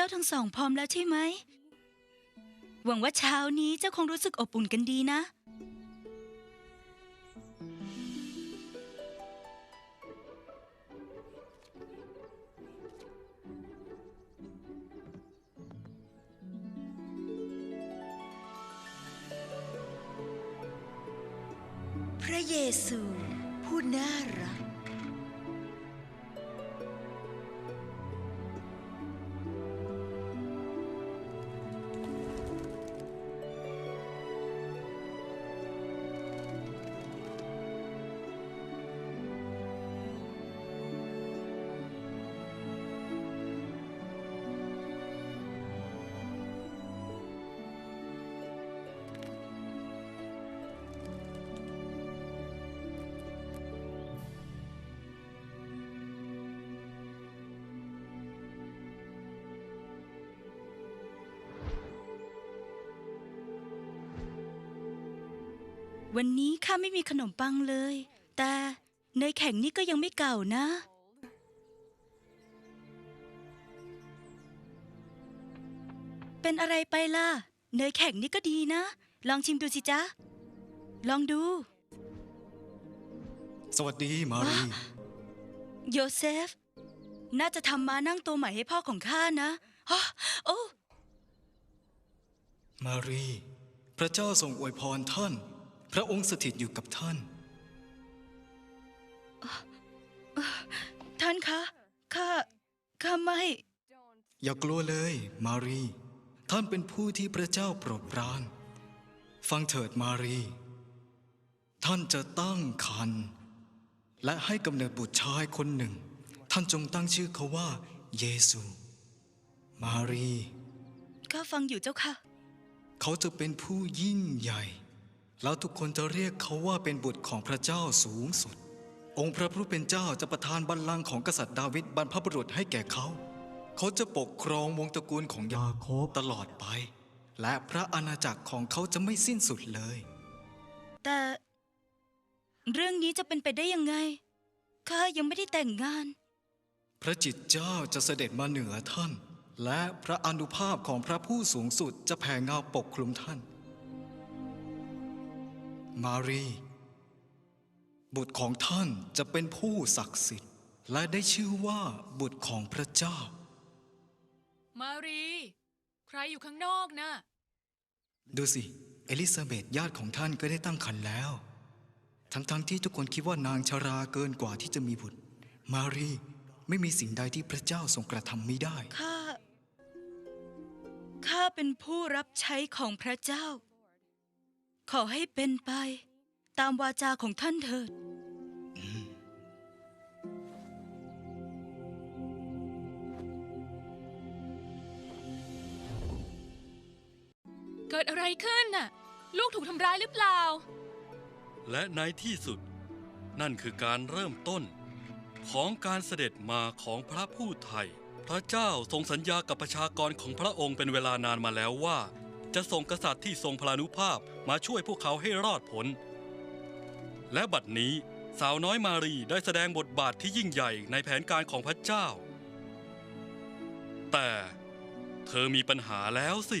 จ้าทั้งสองพร้อมแล้วใช่ไหม หวังว่าเช้านี้เจ้าคงรู้สึกอบอุ่นกันดีนะ พระเยซูผู้น่ารัก วันนี้ข้าไม่มีขนมปังเลย แต่เนยแข็งนี่ก็ยังไม่เก่านะ เป็นอะไรไปล่ะ เนยแข็งนี่ก็ดีนะ ลองชิมดูสิจ๊ะ ลองดู สวัสดีมารีโยเซฟ น่าจะทำมานั่งตัวใหม่ให้พ่อของข้านะฮะโอ้มารี พระเจ้าทรงอวยพรท่าน พระองค์สถิตอยู่กับท่าน ท่านคะ ข้า ข้าไม่ อย่ากลัวเลย มารี ท่านเป็นผู้ที่พระเจ้าโปรดปราน ฟังเถิดมารี ท่านจะตั้งครรภ์และให้กำเนิดบุตรชายคนหนึ่ง ท่านจงตั้งชื่อเขาว่า เยซู มารี ข้าฟังอยู่เจ้าค่ะ เขาจะเป็นผู้ยิ่งใหญ่ แล้วทุกคนจะเรียกเขาว่าเป็นบุตรของพระเจ้าสูงสุด องค์พระผู้เป็นเจ้าจะประทานบัลลังก์ของกษัตริย์ดาวิดบรรพบุรุษให้แก่เขา เขาจะปกครองวงศ์ตระกูลของยาโคบตลอดไป และพระอาณาจักรของเขาจะไม่สิ้นสุดเลย แต่ เรื่องนี้จะเป็นไปได้ยังไงข้ายังไม่ได้แต่งงาน พระจิตรเจ้าจะเสด็จมาเหนือท่าน และพระอนุภาพของพระผู้สูงสุดจะแผ่เงาปกคลุมท่าน มารี บุตรของท่านจะเป็นผู้ศักดิ์สิทธิ์ และได้ชื่อว่าบุตรของพระเจ้า มารี ใครอยู่ข้างนอกนะ ดูสิ เอลิซาเบธญาติของท่านก็ได้ตั้งครรภ์แล้ว ทั้งๆทที่ทุกคนคิดว่านางชราเกินกว่าที่จะมีบุตร มารีไม่มีสิ่งใดที่พระเจ้าทรงกระทำไม่ได้ ข้า ข้าเป็นผู้รับใช้ของพระเจ้า ขอให้เป็นไป ตามวาจาของท่านเถิด เกิดอะไรขึ้นน่ะ ลูกถูกทำร้ายหรือเปล่า และในที่สุด นั่นคือการเริ่มต้น ของการเสด็จมาของพระผู้ไทย พระเจ้าทรงสัญญากับประชากรของพระองค์เป็นเวลานานมาแล้วว่า จะส่งกษัตริย์ที่ทรงพลานุภาพมาช่วยพวกเขาให้รอดพ้นและบัดนี้สาวน้อยมารีได้แสดงบทบาทที่ยิ่งใหญ่ในแผนการของพระเจ้า แต่เธอมีปัญหาแล้วสิ